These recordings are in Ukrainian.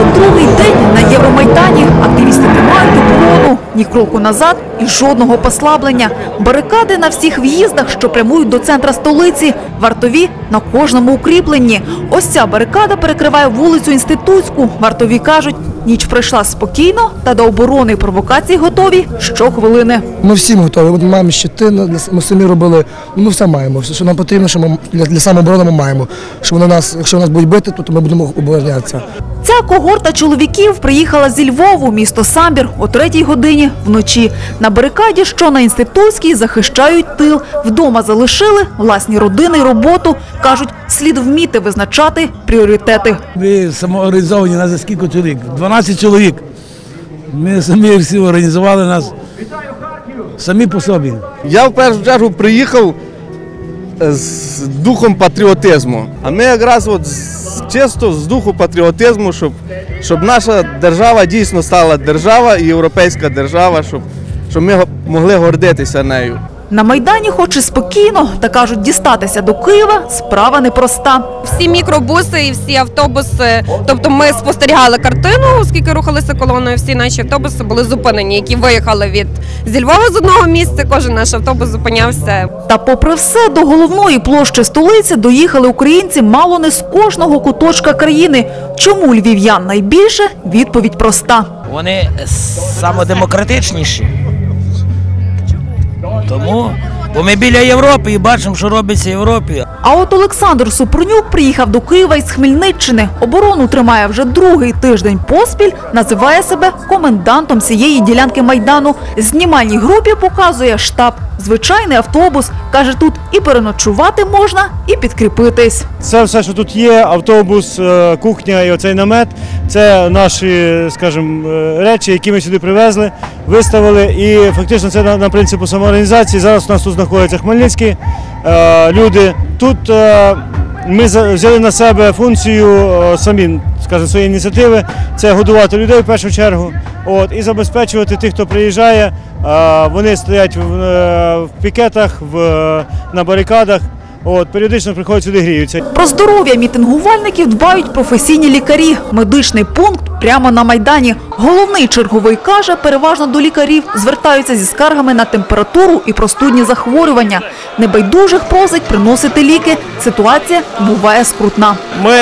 22-й день на Євромайдані. Ні кроку назад і жодного послаблення. Барикади на всіх в'їздах, що прямують до центра столиці. Вартові на кожному укріпленні. Ось ця барикада перекриває вулицю Інститутську. Вартові кажуть, ніч пройшла спокійно та до оборони і провокацій готові щохвилини. Ми всім готові. Ми маємо щити, ми самі робили. Ну, Ми все маємо. Все, що нам потрібно, що ми для, для самооборони ми маємо. Що вони нас, якщо нас будуть бити, то, то ми будемо оборонятися. Ця когорта чоловіків приїхала зі Львову, місто Самбір, о третій годині вночі. На барикаді, що на інститутській, захищають тил. Вдома залишили власні родини й роботу. Кажуть, слід вміти визначати пріоритети. Ми самоорганізовані, нас за скільки чоловік? 12 чоловік. Ми самі всі організували нас самі по собі. Я в першу чергу приїхав е, з духом патріотизму. А ми якраз от чисто з духу патріотизму, щоб, щоб наша держава дійсно стала держава і європейська держава, щоб, щоб ми могли гордитися нею. На Майдані хоч і спокійно, та кажуть, дістатися до Києва справа непроста. всі мікробуси і всі автобуси. Тобто ми спостерігали картину, оскільки рухалися колоною. Всі наші автобуси були зупинені, які виїхали від зі Львова з одного місця. Кожен наш автобус зупинявся Та попри все, до головної площі столиці доїхали українці мало не з кожного куточка країни. Чому львів'ян найбільше? Відповідь проста. Вони самодемократичніші. Тому, бо ми біля Європи і бачимо, що робиться в Європі. А от Олександр Супрунюк приїхав до Києва із Хмельниччини. Оборону тримає вже другий тиждень поспіль. Називає себе комендантом цієї ділянки майдану. Знімальній групі показує штаб. Звичайний автобус каже, тут і переночувати можна, і підкріпитись. Це все, що тут є, автобус, е, кухня і оцей намет. Це наші, скажімо, е, речі, які ми сюди привезли, виставили. І фактично це на, на принципу самоорганізації. Зараз у нас тут знаходяться хмельницькі е, люди. Тут е, ми взяли на себе функцію е, самі, скажімо, своєї ініціативи. Це годувати людей в першу чергу. От, і забезпечувати тих, хто приїжджає. Вони стоять в, е, в пікетах, в, на барикадах. От, періодично приходять сюди гріються. Про здоров'я мітингувальників дбають професійні лікарі. Медичний пункт прямо на майдані. Головний черговий каже, переважно до лікарів звертаються зі скаргами на температуру і простудні захворювання. Небайдужих просить приносити ліки. Ситуація буває скрутна. Ми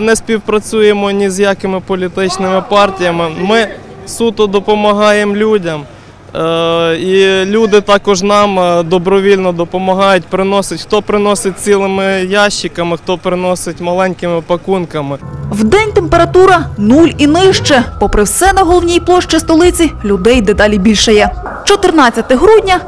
не співпрацюємо ні з якими політичними партіями. Ми суто допомагаємо людям. Е, І люди також нам е, добровільно допомагають, приносять. Хто приносить цілими ящиками, хто приносить маленькими пакунками. Вдень температура нуль і нижче. Попри все, на головній площі столиці людей дедалі більше є. 14 грудня